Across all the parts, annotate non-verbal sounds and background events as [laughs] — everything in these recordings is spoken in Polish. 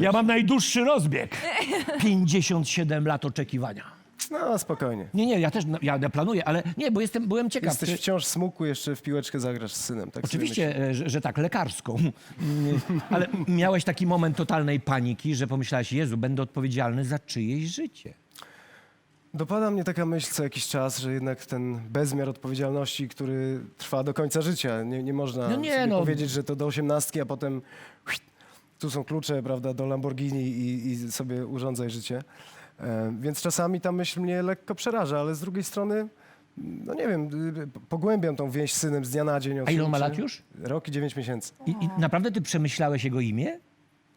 Ja mam najdłuższy rozbieg. 57 lat oczekiwania. No, spokojnie. Nie, nie, ja też no, ja planuję, ale nie, bo jestem, byłem ciekaw. Jesteś Ty- wciąż smukły, jeszcze w piłeczkę zagrasz z synem. Tak sobie. Oczywiście, e, że, że tak, lekarską. [laughs] Mm, Ale miałeś taki moment totalnej paniki, że pomyślałeś, Jezu, będę odpowiedzialny za czyjeś życie. Dopada mnie taka myśl co jakiś czas, że jednak ten bezmiar odpowiedzialności, który trwa do końca życia, nie, nie można No nie, sobie no. powiedzieć, że to do osiemnastki, a potem tu są klucze, prawda, do Lamborghini i, i sobie urządzaj życie. E, więc czasami ta myśl mnie lekko przeraża, ale z drugiej strony, no nie wiem, y, pogłębiam tą więź z synem z dnia na dzień. A ile on ma lat już? Rok i dziewięć miesięcy. I, I naprawdę ty przemyślałeś jego imię?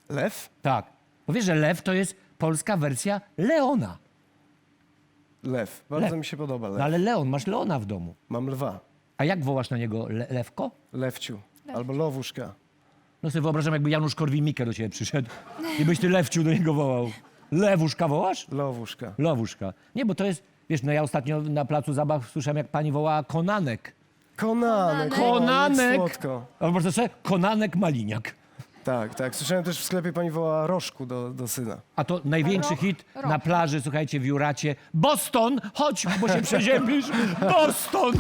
Lew? Tak. Bo wiesz, że Lew to jest polska wersja Leona. Lew. Bardzo Lew. mi się podoba lew. No ale Leon, masz Leona w domu. Mam lwa. A jak wołasz na niego Le Lewko? Lewciu. Albo lowuszka. No sobie wyobrażam, jakby Janusz Korwin-Mikke do ciebie przyszedł i byś ty Lewciu do niego wołał. Lewuszka wołasz? Lowuszka. Lowuszka. Nie, bo to jest, wiesz, no ja ostatnio na placu zabaw słyszałem, jak pani wołała Konanek. Konanek. Konanek! O, jak Słodko. Albo po prostu Konanek Maliniak. Tak, tak. Słyszałem też w sklepie pani woła rożku do, do syna. A to największy Rok, hit rok. na plaży, słuchajcie, w Juracie. Boston, chodź, bo się przeziębisz. [laughs] Boston!